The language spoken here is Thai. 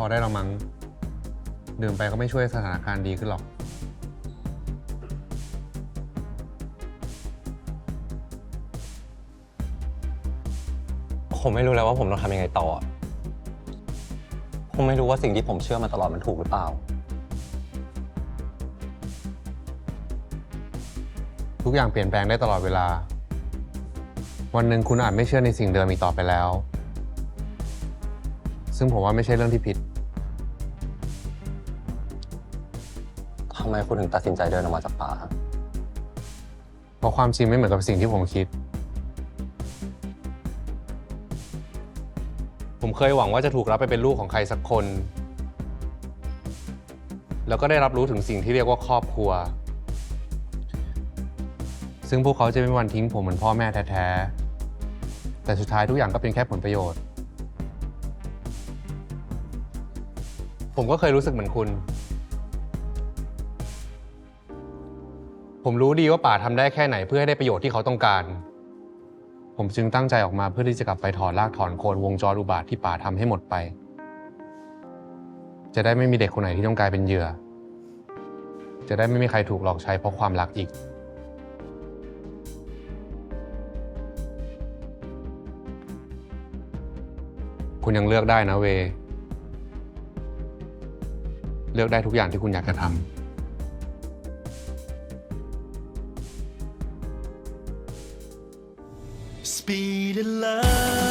พอได้เรามั้งดื่มไปก็ไม่ช่วยสถานการณ์ดีขึ้นหรอก ผมไม่รู้แล้วว่าผมต้องทำยังไงต่ออะผมไม่รู้ว่าสิ่งที่ผมเชื่อมาตลอดมันถูกหรือเปล่า ทุกอย่างเปลี่ยนแปลงได้ตลอดเวลา วันหนึ่งคุณอาจไม่เชื่อในสิ่งเดิมอีกต่อไปแล้ว ซึ่งผมว่าไม่ใช่เรื่องที่ผิด ทำไมคุณถึงตัดสินใจเดินออกมาจากป่าเพราะความจริงไม่เหมือนกับสิ่งที่ผมคิด ผมเคยหวังว่าจะถูกรับไปเป็นลูกของใครสักคน แล้วก็ได้รับรู้ถึงสิ่งที่เรียกว่าครอบครัว ซึ่งพวกเขาจะไม่มีวันทิ้งผมเหมือนพ่อแม่แท้ๆ แต่สุดท้ายทุกอย่างก็เป็นแค่ผลประโยชน์ ผมก็เคยรู้สึกเหมือนคุณ ผมรู้ดีว่าป่าทำได้แค่ไหนเพื่อให้ได้ประโยชน์ที่เขาต้องการ ผมจึงตั้งใจออกมาเพื่อที่จะกลับไปถอนรากถอนโคนวงจรอุบาทที่ป่าทำให้หมดไป จะได้ไม่มีเด็กคนไหนที่ต้องกลายเป็นเหยื่อ จะได้ไม่มีใครถูกหลอกใช้เพราะความรักอีก คุณยังเลือกได้นะเว เลือกได้ทุกอย่างที่คุณอยากจะทำ Speed of love